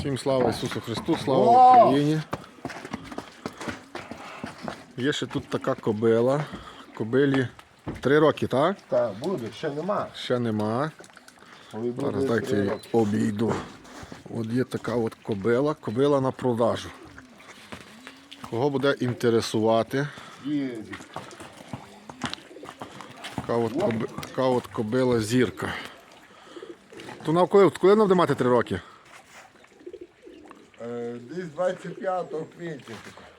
Всім слава Ісусу Христу, слава! Україні. Є ще тут така кобила. Кобилі три роки, так? Так, буде, ще нема. Ще нема. Зараз дайте її обійду. От є така от кобила, кобила на продажу. Кого буде інтересувати? Така от, коби, така от кобила зірка. То на коли, коли вона буде мати три роки? Десь 25 квітня,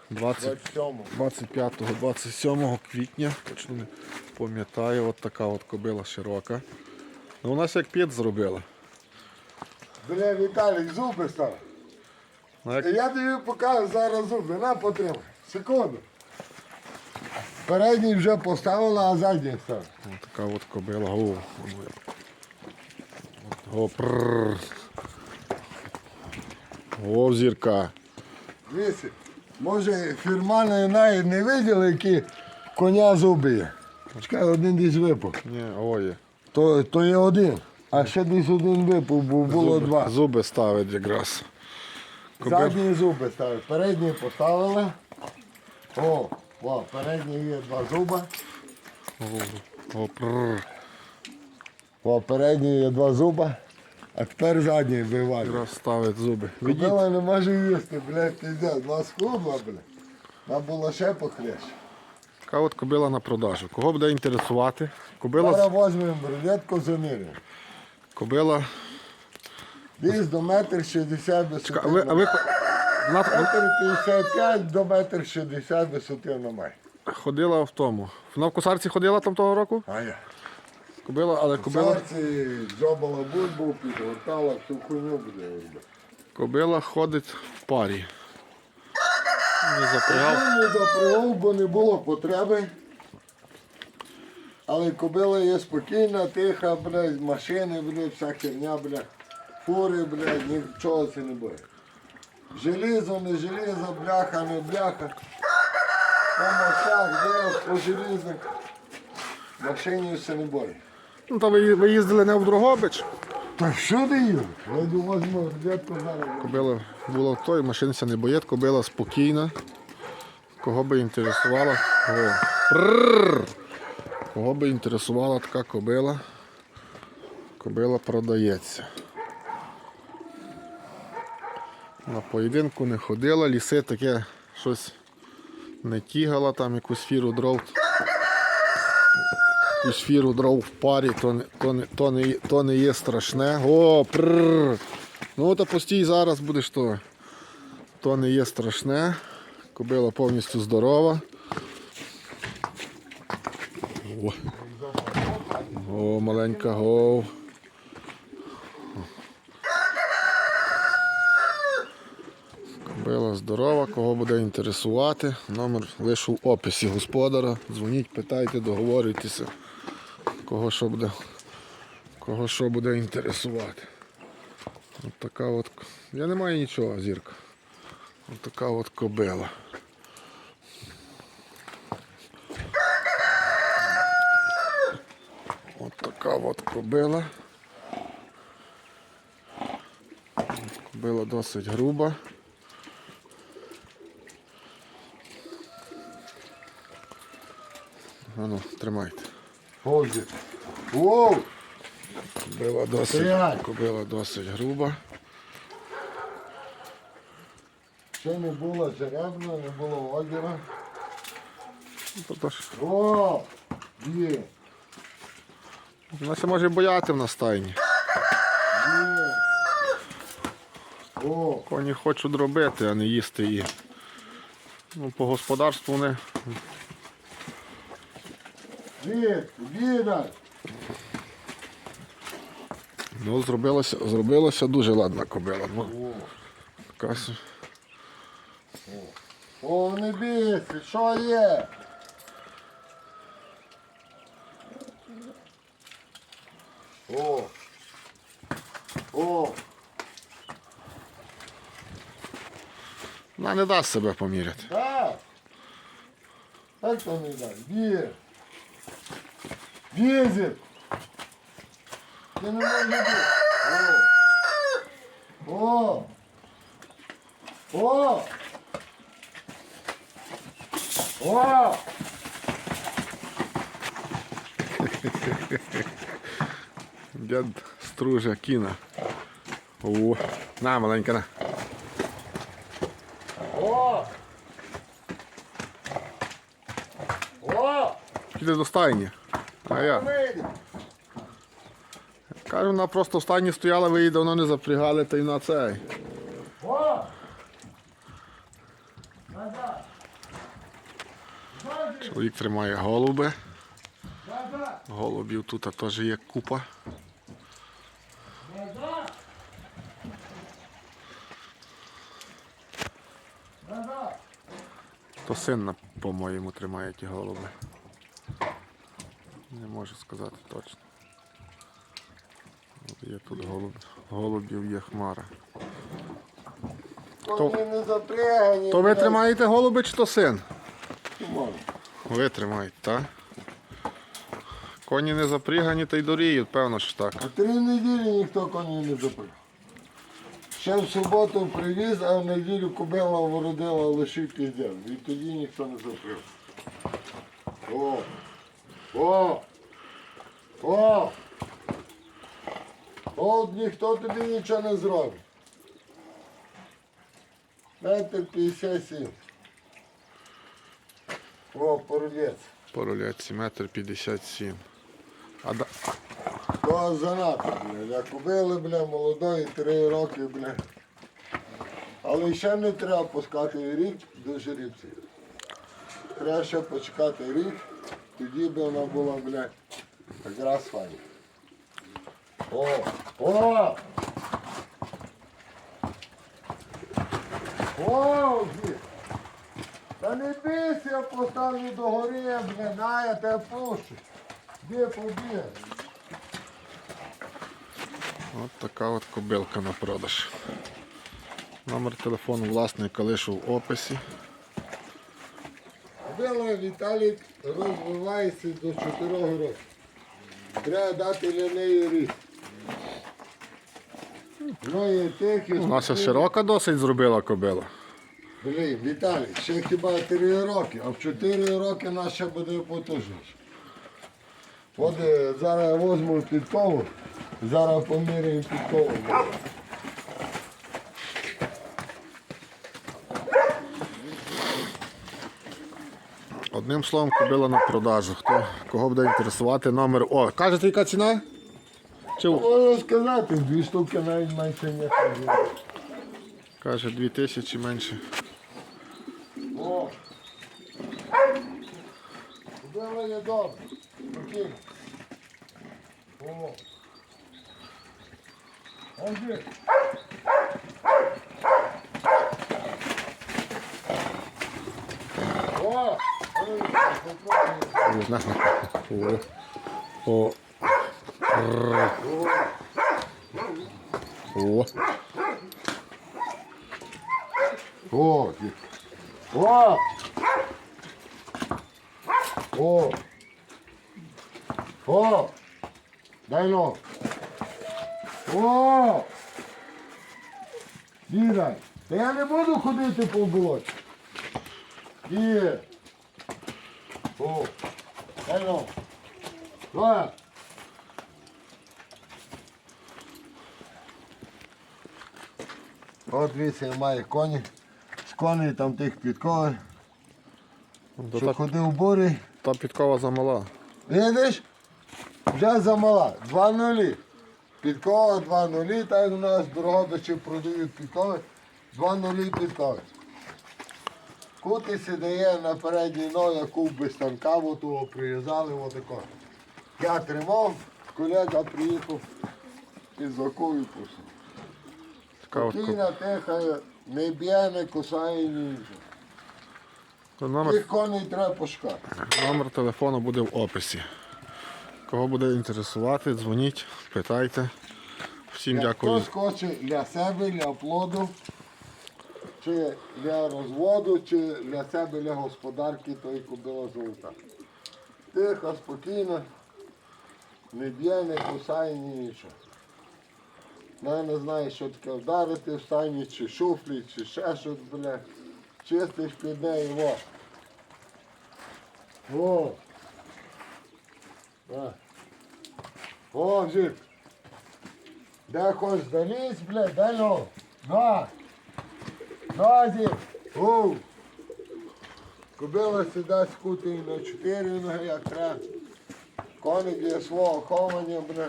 20, 27 25-27 квітня, точно не пам'ятаю, от така от кобила широка. Ну, вона ж як п'єт зробила. Бля, Віталій, зуби став. Ну, як... Я тобі покажу зараз зуби, на потримай. Секунду. Передній вже поставила, а задній став. От така от кобила. О, о, прррр. О, зірка. Дивіться, може фірмани навіть не виділи, які коня зуби. Чекай, один десь випав. Ні, о, є. То, то є один. А ще десь один випав, бо було зуби, два. Зуби ставить якраз. Кобил- Задні зуби ставить. Передні поставили. О, о, передні є два зуба. О, прррр. О, передні є два зуба. А тепер задні вивалюють. Якраз ставить зуби. Відіть. Кобила не може їсти, блядь, піздець. Вона схудла, блядь. Вона була ще похлеще. Така от кобила на продажу. Кого буде інтересувати? Кобила, Зараз візьмемо брюлетку заміряємо. кобила. Десь до метр шістдесят висоти. Чекай, ви, а ви вона Метр п'ятдесят п'ять до метр шістдесят висоти вона має. ходила в тому. Вона в косарці ходила там того року? А я. Кобила, але кобила, Серці дзьобала бульбу, підгортала, всю хуйню буде робити. кобила ходить в парі. Не запрягав. Не запрягав, бо не було потреби. Але кобила є спокійна, тиха, блядь, машини, блядь, вся херня, блядь, фури, блядь, нічого це не буде. Желізо, не желізо, бляха, не бляха. По мостах, де по желізних. Машині все не буде. Ну, то ви, ви їздили не в Дрогобич. Так що ти їв? Я думаю, возьму, дядько зараз. Кобила була в той, машинця не боєт, кобила спокійна. Кого би інтересувала. О, прррр. Кого би інтересувала така кобила. Кобила продається. На поєдинку не ходила, ліси таке щось не тігала, там якусь фіру дров. Якусь фіру дров в парі, то не, то не, то не, то не є страшне. О, прррр. Ну то постій зараз будеш то. То не є страшне. Кобила повністю здорова. О, О маленька гов. Кобила здорова, кого буде інтересувати. Номер лише в описі господара. Дзвоніть, питайте, договорюйтеся. Кого що буде, кого що буде інтересувати. От така от. Я не маю нічого, зірка. От така от кобила. От така от кобила. Кобила досить груба. Ану, тримайте. Ходить. Воу! Кобила досить, кобила досить груба. Ще не було жеребна, не було озера. Ну, О! Є! Вона се може бояти в на стайні. Є! О! Коні хочуть робити, а не їсти її. Ну, по господарству вони Є! Віда! ну, зробилося, зробилося дуже ладна кобила. Ну, така с- О, не бійся, що є? О! О! Вона не дасть себе поміряти. Так! Так то не дай. Б'є! Б'єзір! Ти не бути! О! О! О! О! Дід струже кіна. О, на, маленька, на. О! О! Піде до стайні. А я. Кажу, вона просто в стайні стояла, ви її давно не запрягали, та й на цей. Чоловік тримає голуби. Голубів тут теж є купа. То син, по-моєму, тримає ті голуби. Не можу сказати точно. От Є тут голуб. Голубів є хмара. Коні не запрягані. То ви тримаєте голуби чи то син? Можна. Ви тримаєте, так? Коні не запрягані, та й доріють, певно, що так. А три неділі ніхто коні не запряг. Ще в суботу привіз, а в неділю кобила вородила лишив піздяв. І тоді ніхто не запряг. О! О! О! От ніхто тобі нічого не зробить. Метр 57. О, породець. По рулетці метр 57. А да... То занадто, бля. Я купили, бля, молодої, три роки, бля. Але ще не треба пускати рік до жеребців. Треба ще почекати рік, тоді би вона була, бля, якраз файна. О! О! О! дід! Та не бійся, я поставлю до гори, бля, на, я тебе пущу. Де побіг? От така от кобилка на продаж. Номер телефону власника лишу в описі. Кобила Віталік розвивається до 4 років. Треба дати для неї ріст. Ну і тихі. У нас широка досить зробила кобила. Блін, Віталій, ще хіба 3 роки, а в 4 роки наша буде потужніше. От е, зараз я візьму підкову, зараз поміряємо підкову. Одним словом, кобила на продажу. Хто кого буде інтересувати номер. О, кажете, яка ціна? Чи Можна сказати, дві штуки навіть менше не ходить. каже 2000 менше. О! Кобила є добре. Спокійно. О! Андрій. О! О. О. О. О! О! О! Дай ног. О! Дідай. Та я не буду ходити по болоті. Є. О! Ног. Давай. От вісім має коні. З коней там тих підкови. То Що та, ходив бурі. та підкова замала. Видиш? Вже замала. Два нулі. Підкова, два нулі, так у нас дорогобичі продають підкови. Два нулі підкови. Кутиці дає на передній ноги, яку без станка, того прив'язали отако. Я тримав, колега приїхав із оку і пустив. Спокійна, тиха, не б'є, не кусає нічого. то номер, Тих коней треба пошукати. номер телефону буде в описі. Кого буде інтересувати, дзвоніть, питайте. Всім Як дякую. Хтось хоче для себе, для плоду, чи для розводу, чи для себе, для господарки, то і кобила золота. Тихо, спокійно, не б'є, не кусає, ні нічого. Я не знаю, що таке вдарити в стані, чи шуфлі, чи ще щось, бля. Чистиш під неї, во. О. На. О, жит. Де хочеш залізь, бля, дай ну. На. На, зіп. Оу. Кобила сюди скутий на чотири ноги, як треба. Коник є свого ховання, бля.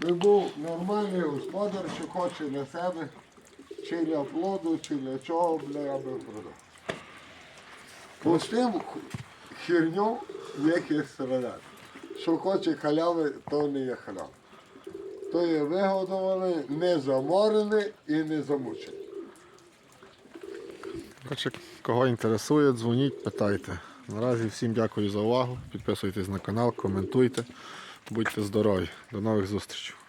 Би був нормальний господар, що хоче для себе, чи для плоду, чи для чого, бля, я би продав. Пустим херню як є херстерадат. Що хоче халяви, то не є халява. То є вигодований, не заморений і не замучений. Коротше, кого інтересує, дзвоніть, питайте. Наразі всім дякую за увагу. Підписуйтесь на канал, коментуйте. Будьте здорові. До нових зустрічей.